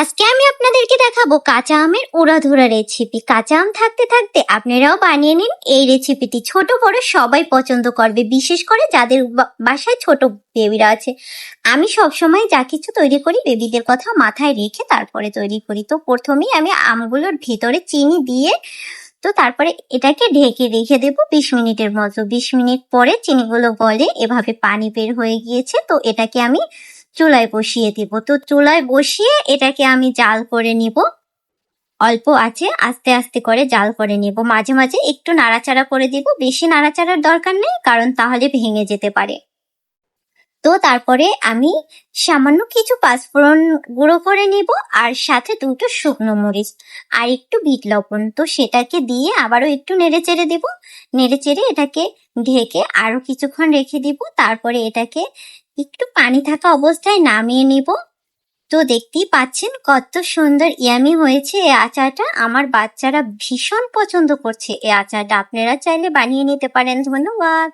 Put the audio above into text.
আজকে আমি আপনাদেরকে দেখাবো কাঁচা আমের উড়াধুরা রেসিপি। কাঁচা আম থাকতে থাকতে আপনারাও বানিয়ে নিন। এই রেসিপিটি ছোট বড় সবাই পছন্দ করবে, বিশেষ করে যাদের বাসায় ছোট বেবিরা আছে। আমি সবসময় যা কিছু তৈরি করি বেবিদের কথা মাথায় রেখে তারপরে তৈরি করি। তো প্রথমেই আমি আমগুলোর ভিতরে চিনি দিয়ে তো তারপরে এটাকে ঢেকে রেখে দেবো বিশ মিনিটের মতো। বিশ মিনিট পরে চিনিগুলো গলে এভাবে পানি বের হয়ে গিয়েছে। তো এটাকে আমি চুলায় বসিয়ে দেব। তো চুলায় বসিয়ে এটাকে আমি জাল করে নিব। অল্প আছে, আস্তে আস্তে করে জাল করে নিব। মাঝে মাঝে একটু নাড়াচাড়া করে দিব। বেশি নাড়াচাড়ার দরকার নেই, কারণ তাহলে ভেঙে যেতে পারে। তো তারপরে আমি সামান্য কিছু পাঁচফোড়ন গুঁড়ো করে নিব আর সাথে দুটো শুকনো মরিচ আর একটু বিট লবণ। তো সেটাকে দিয়ে আবারও একটু নেড়ে চেড়ে দেবো। নেড়ে চেড়ে এটাকে ঢেকে আরও কিছুক্ষণ রেখে দিব। তারপরে এটাকে একটু পানি থাকা অবস্থায় নামিয়ে নিব। তো দেখতেই পাচ্ছেন কত সুন্দর ইয়ামি হয়েছে এই আচারটা। আমার বাচ্চারা ভীষণ পছন্দ করছে এই আচারটা। আপনারা চাইলে বানিয়ে নিতে পারেন ধন্যবাদ।